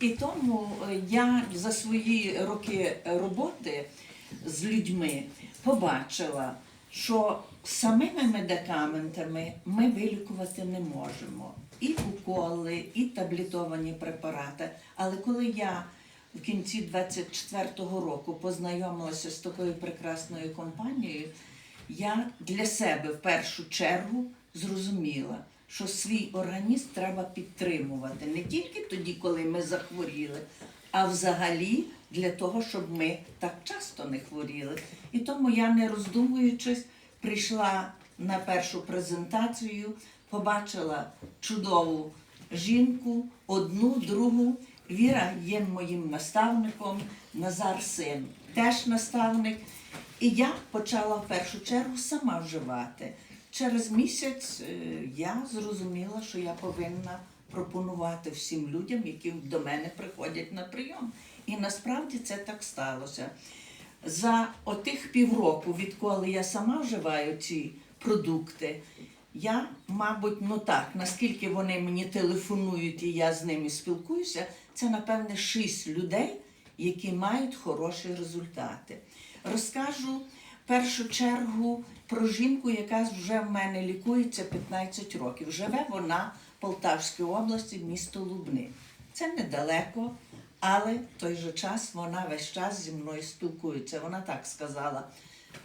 І тому е, я за свої роки роботи з людьми побачила, що самими медикаментами ми вилікувати не можемо. І уколи, і таблетовані препарати. Але коли я в кінці 24-го року познайомилася з такою прекрасною компанією, я для себе в першу чергу зрозуміла, що свій організм треба підтримувати не тільки тоді, коли ми захворіли, а взагалі для того, щоб ми так часто не хворіли. І тому я, не роздумуючись, прийшла на першу презентацію, побачила чудову жінку, одну, другу. Віра є моїм наставником, Назар син теж наставник. І я почала в першу чергу сама вживати. Через місяць е, я зрозуміла, що я повинна пропонувати всім людям, які до мене приходять на прийом. І насправді це так сталося. За отих півроку, відколи я сама вживаю ці продукти, я, мабуть, ну так, наскільки вони мені телефонують і я з ними спілкуюся, це напевне шість людей, які мають хороші результати. Розкажу першу чергу про жінку, яка вже в мене лікується 15 років. Живе вона в Полтавській області, місто Лубни. Це недалеко, але в той же час вона весь час зі мною спілкується. Вона так сказала: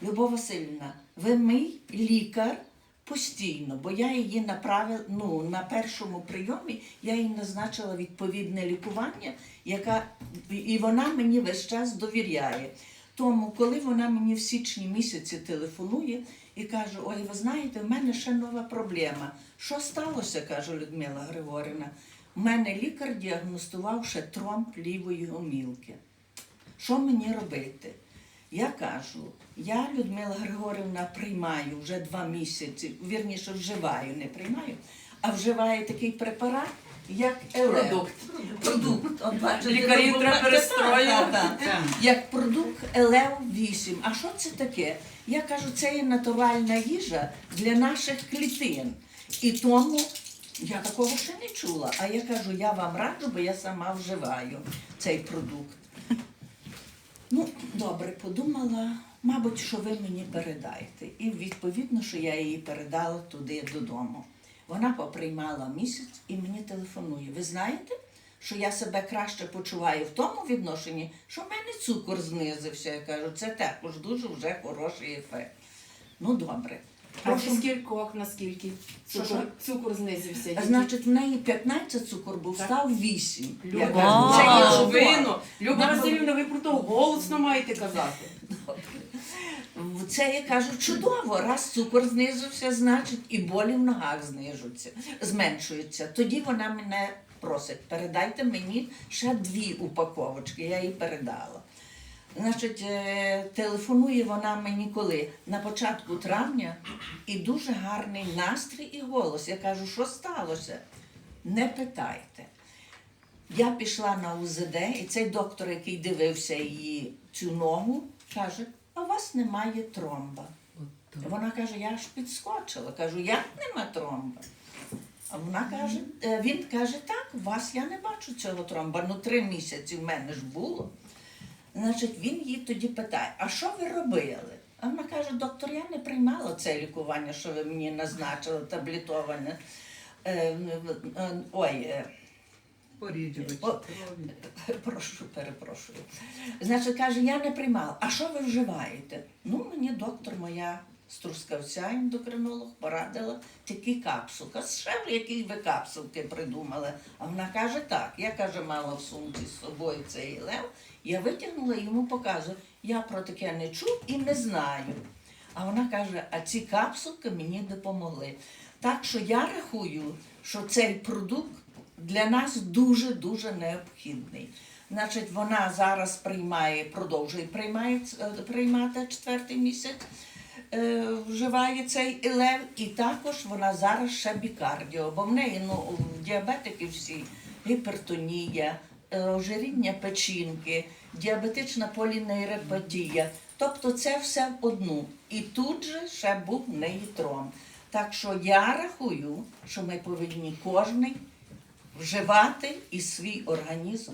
Любов Васильівна, ви мій лікар постійно, бо я її направила ну, на першому прийомі, я їй назначила відповідне лікування, яка, і вона мені весь час довіряє. Тому, коли вона мені в січні місяці телефонує і каже: Ой, ви знаєте, в мене ще нова проблема. Що сталося? каже Людмила Григорівна. У мене лікар діагностував ще тромб лівої гомілки. Що мені робити? Я кажу, я, Людмила Григорівна, приймаю вже два місяці, вірніше вживаю, не приймаю, а вживаю такий препарат, як. Продукт. Продукт. От, бачите, Лікарів ну, треба перестроювати. так, так. Як продукт елев 8. А що це таке? Я кажу, це є натуральна їжа для наших клітин. І тому я такого ще не чула. А я кажу, я вам раджу, бо я сама вживаю цей продукт. Ну, добре, подумала, мабуть, що ви мені передаєте. І відповідно, що я її передала туди додому. Вона поприймала місяць і мені телефонує. Ви знаєте, що я себе краще почуваю в тому відношенні, що в мене цукор знизився. Я кажу, це також дуже вже хороший ефект. Ну, добре. А Прошу. зі скількох наскільки Що, цукор, цукор знизився? А, Значить, в неї 15 цукор був, Так. став 8. Люба, Я це кажу, є це новину. чудово. Люба Нам- Васильівна, ви про то голосно маєте казати. Це я кажу чудово. Раз цукор знизився, значить і болі в ногах знижуються, зменшуються. Тоді вона мене просить, передайте мені ще дві упаковочки. Я їй передала. Значить, е, телефонує вона мені коли? На початку травня і дуже гарний настрій і голос. Я кажу, що сталося? Не питайте. Я пішла на УЗД, і цей доктор, який дивився її цю ногу, каже: а у вас немає тромба. Вона каже, я аж підскочила. Кажу, як нема тромба? А вона каже, е, він каже, так, у вас я не бачу цього тромба. Ну, три місяці в мене ж було. Значить, він її тоді питає, а що ви робили? А вона каже, доктор, я не приймала це лікування, що ви мені назначили, таблетоване. Е, е, ой, Поріджувач. Прошу, перепрошую. Значить, каже, я не приймала. А що ви вживаєте? Ну, мені доктор моя з Трускавця, ендокринолог, порадила такі капсулки. Ще в які ви капсулки придумали. А вона каже, так, я каже, мала в сумці з собою цей лев. Я витягнула йому показую. Я про таке не чув і не знаю. А вона каже, а ці капсулки мені допомогли. Так що я рахую, що цей продукт для нас дуже-дуже необхідний. Значить, вона зараз приймає, продовжує приймає, е, приймати четвертий місяць, е, вживає цей елев, і також вона зараз ще бікардіо, бо в неї ну, діабетики всі, гіпертонія, е, ожиріння печінки, діабетична полінейропатія. Тобто це все в одну. І тут же ще був в неї тромб. Так що я рахую, що ми повинні кожний вживати і свій організм